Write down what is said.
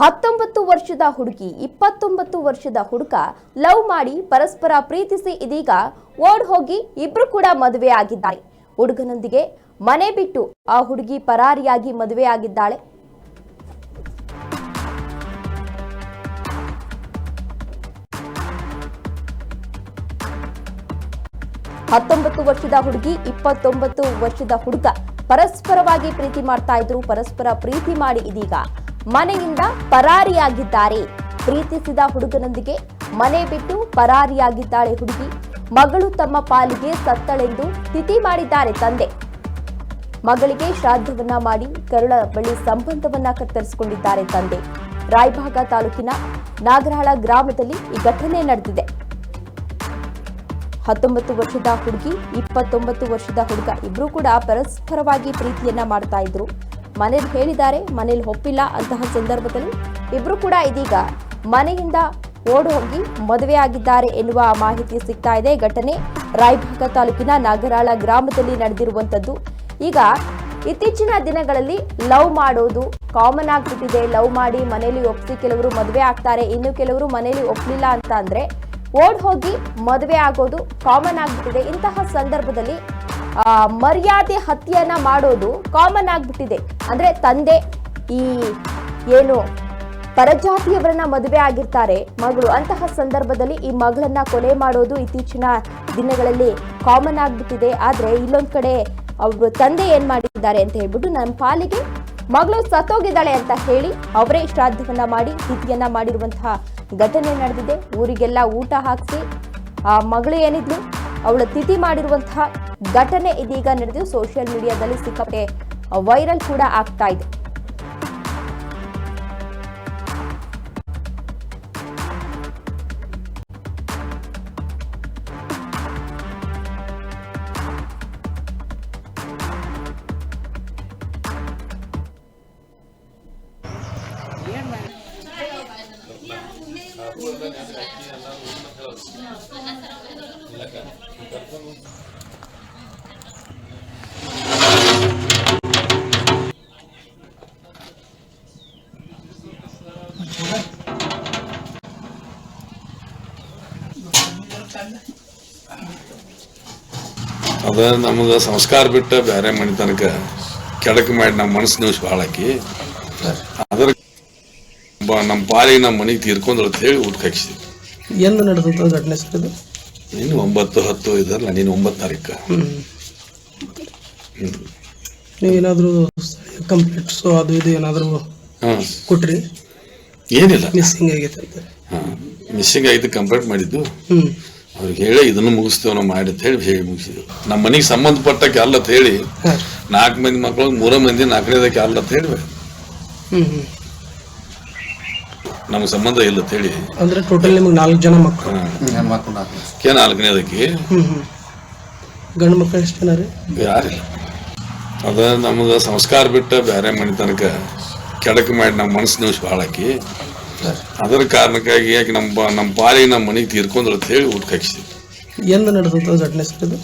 ಹತ್ತೊಂಬತ್ತು ವರ್ಷದ ಹುಡುಗಿ, ಇಪ್ಪತ್ತೊಂಬತ್ತು ವರ್ಷದ ಹುಡುಗ ಲವ್ ಮಾಡಿ ಪರಸ್ಪರ ಪ್ರೀತಿಸಿ ಇದೀಗ ಓಡ್ ಹೋಗಿ ಇಬ್ರು ಕೂಡ ಮದುವೆ ಆಗಿದ್ದಾರೆ. ಹುಡುಗನೊಂದಿಗೆ ಮನೆ ಬಿಟ್ಟು ಆ ಹುಡುಗಿ ಪರಾರಿಯಾಗಿ ಮದುವೆ ಆಗಿದ್ದಾಳೆ. ಹತ್ತೊಂಬತ್ತು ವರ್ಷದ ಹುಡುಗಿ, ಇಪ್ಪತ್ತೊಂಬತ್ತು ವರ್ಷದ ಹುಡುಗ ಪರಸ್ಪರವಾಗಿ ಪ್ರೀತಿ ಮಾಡ್ತಾ ಇದ್ರು, ಪರಸ್ಪರ ಪ್ರೀತಿ ಮಾಡಿ ಇದೀಗ ಮನೆಯಿಂದ ಪರಾರಿಯಾಗಿದ್ದಾರೆ. ಪ್ರೀತಿಸಿದ ಹುಡುಗನೊಂದಿಗೆ ಮನೆ ಬಿಟ್ಟು ಪರಾರಿಯಾಗಿದ್ದಾಳೆ ಹುಡುಗಿ. ಮಗಳು ತಮ್ಮ ಪಾಲಿಗೆ ಸತ್ತಳೆಂದು ತಿಥಿ ಮಾಡಿದ್ದಾರೆ ತಂದೆ. ಮಗಳಿಗೆ ಶ್ರಾದ್ದವನ್ನ ಮಾಡಿ ಕರುಳ ಬಳಿ ಸಂಬಂಧವನ್ನ ಕತ್ತರಿಸಿಕೊಂಡಿದ್ದಾರೆ ತಂದೆ. ರಾಯಭಾಗ ತಾಲೂಕಿನ ನಾಗರಹಾಳ ಗ್ರಾಮದಲ್ಲಿ ಈ ಘಟನೆ ನಡೆದಿದೆ. ಹತ್ತೊಂಬತ್ತು ವರ್ಷದ ಹುಡುಗಿ, ಇಪ್ಪತ್ತೊಂಬತ್ತು ವರ್ಷದ ಹುಡುಗ ಇಬ್ರು ಕೂಡ ಪರಸ್ಪರವಾಗಿ ಪ್ರೀತಿಯನ್ನ ಮಾಡ್ತಾ ಇದ್ರು. ಮನೇಲಿ ಹೇಳಿದ್ದಾರೆ, ಮನೇಲಿ ಒಪ್ಪಿಲ್ಲ ಅಂತಹ ಸಂದರ್ಭದಲ್ಲಿ ಇಬ್ಬರು ಕೂಡ ಇದೀಗ ಮನೆಯಿಂದ ಓಡಿ ಹೋಗಿ ಮದುವೆ ಆಗಿದ್ದಾರೆ ಎನ್ನುವ ಮಾಹಿತಿ ಸಿಗ್ತಾ ಇದೆ. ಘಟನೆ ರಾಯಭಾಗ ತಾಲೂಕಿನ ನಾಗರಾಳ ಗ್ರಾಮದಲ್ಲಿ ನಡೆದಿರುವಂತದ್ದು ಈಗ ಇತ್ತೀಚಿನ ದಿನಗಳಲ್ಲಿ ಲವ್ ಮಾಡೋದು ಕಾಮನ್ ಆಗ್ಬಿಟ್ಟಿದೆ. ಲವ್ ಮಾಡಿ ಮನೇಲಿ ಒಪ್ಸಿ ಕೆಲವರು ಮದುವೆ ಆಗ್ತಾರೆ. ಇನ್ನು ಕೆಲವರು ಮನೇಲಿ ಒಪ್ಪಲಿಲ್ಲ ಅಂತ ಅಂದ್ರೆ ಓಡ್ ಹೋಗಿ ಮದುವೆ ಆಗೋದು ಕಾಮನ್ ಆಗ್ಬಿಟ್ಟಿದೆ. ಇಂತಹ ಸಂದರ್ಭದಲ್ಲಿ ಮರ್ಯಾದೆ ಹತ್ಯೆಯನ್ನ ಮಾಡೋದು ಕಾಮನ್ ಆಗ್ಬಿಟ್ಟಿದೆ. ಅಂದ್ರೆ ತಂದೆ ಈ ಏನು ಪರಜಾತಿಯವರನ್ನ ಮದುವೆ ಆಗಿರ್ತಾರೆ, ಮಗಳು ಅಂತಹ ಸಂದರ್ಭದಲ್ಲಿ ಈ ಮಗಳನ್ನ ಕೊಲೆ ಮಾಡೋದು ಇತ್ತೀಚಿನ ದಿನಗಳಲ್ಲಿ ಕಾಮನ್ ಆಗ್ಬಿಟ್ಟಿದೆ. ಆದ್ರೆ ಇಲ್ಲೊಂದ್ ಕಡೆ ಅವರು ತಂದೆ ಏನ್ ಮಾಡಿದ್ದಾರೆ ಅಂತ ಹೇಳ್ಬಿಟ್ಟು ನನ್ನ ಪಾಲಿಗೆ ಮಗಳು ಸತ್ತೋಗಿದ್ದಾಳೆ ಅಂತ ಹೇಳಿ ಅವರೇ ಶ್ರಾದ್ದವನ್ನ ಮಾಡಿ, ತಿಥಿಯನ್ನ ಮಾಡಿರುವಂತಹ ಘಟನೆ ನಡೆದಿದೆ. ಊರಿಗೆಲ್ಲ ಊಟ ಹಾಕಿಸಿ, ಆ ಮಗಳು ಏನಿದ್ಲು, ಅವಳ ತಿಥಿ ಮಾಡಿರುವಂತಹ ಘಟನೆ ಇದೀಗ ನಡೆದು ಸೋಷಿಯಲ್ ಮೀಡಿಯಾದಲ್ಲಿ ಸಿಕ್ಕಾಪಟ್ಟೆ ವೈರಲ್ ಕೂಡ ಆಗ್ತಾ ಇದೆ. ಅದ ನಮಗೆ ಸಂಸ್ಕಾರ ಬಿಟ್ಟ ಬೇರೆ ಮನೆ ತನಕ ಕೆಡಕ್ ಮಾಡಿ ನಮ್ಮ ಮನಸ್ಸು ನಿಮಿಷ ಭಾಳ ಅದ್ರ ಬ- ನಮ್ಮ ಪಾಲಿಗೆ ನಮ್ಮ ಮನೆಗೆ ತೀರ್ಕೊಂಡ್ರು ಅಂತ ಹೇಳಿ ಊಟ ಹಾಕಿಸಿದ್ವಿ. ಎಂದು ನಡೆದಂಥ ಘಟನೆ ಸರ್ ಇದು ನೀನು ಒಂಬತ್ತು ಹತ್ತು ಇದಲ್ಲ ನೀನು ಒಂಬತ್ತು ತಾರೀಕು. ನೀವೇನಾದರೂ ಕಂಪ್ಲೇಂಟ್ಸು ಅದು ಇದು ಏನಾದರೂ ಹಾಂ. ಕೊಟ್ರಿ? ಏನಿಲ್ಲ. ಮಿಸ್ಸಿಂಗ್ ಆಗೈತೆ ಅಂತ. ಹಾಂ. ಮಿಸ್ಸಿಂಗ್ ಆಗಿದ್ದು ಕಂಪ್ಲೇಂಟ್ ಮಾಡಿದ್ದು. ಹ್ಞೂ ಅವ್ರಿಗೆ ಹೇಳಿ ಇದನ್ನು ಮುಗಿಸ್ತೇವೆ ನಾವು ಮಾಡಿ ಅಂತ ಹೇಳಿ ಹೇಳಿ ಮುಗಿಸಿದ್ರು. ನಮ್ಮ ಮನೆಗೆ ಸಂಬಂಧಪಟ್ಟಕ್ಕೆ ಅಲ್ಲ ಅಂತ ಹೇಳಿ ನಾಲ್ಕು ಮಂದಿ ಮಕ್ಕಳು ಮೂರ ಮಂದಿ ನಾಲ್ಕನೇದಕ್ಕೆ ಅಲ್ಲ ಅಂತ ಹೇಳಿ. ನಮ್ಗೆ ಸಂಬಂಧ ಇಲ್ಲ ಅಂತ ಹೇಳಿ. ಅಂದ್ರೆ ಟೋಟಲ್ ನಿಮಗೆ ನಾಲ್ಕು ಜನ ಮಕ್ಕಳು. ಕೆ ನಾಲ್ಕನೇದಕ್ಕೆ? ಗಂಡು ಮಕ್ಕಳು ಎಷ್ಟು ಜನ ರೀ? ಯಾರಿಲ್ಲ. ಅದ ನಮಗೆ ಸಂಸ್ಕಾರ ಬಿಟ್ಟ ಬೇರೆ ಮನೆ ತನಕ ಕೆಡಕ ಮಾಡಿ ನಮ್ಮ ಮನಸ್ಸು ನಿಮಿಷ ಹಾಳಾಕಿ ಅದರ ಕಾರಣಕ್ಕಾಗಿ ಯಾಕೆ ನಮ್ಮ ನಮ್ಮ ಪಾಲಿಗೆ ನಮ್ಮ ಮನೆಗೆ ತೀರ್ಕೊಂಡ್ರು ಅಂತ ಹೇಳಿ ಊಟಕ್ಕೆ ಹಾಕಿಸಿದ್ವಿ ಎಂದು ನಡೆದಂಥ ಘಟನೆ ಸರ್ ಇದು?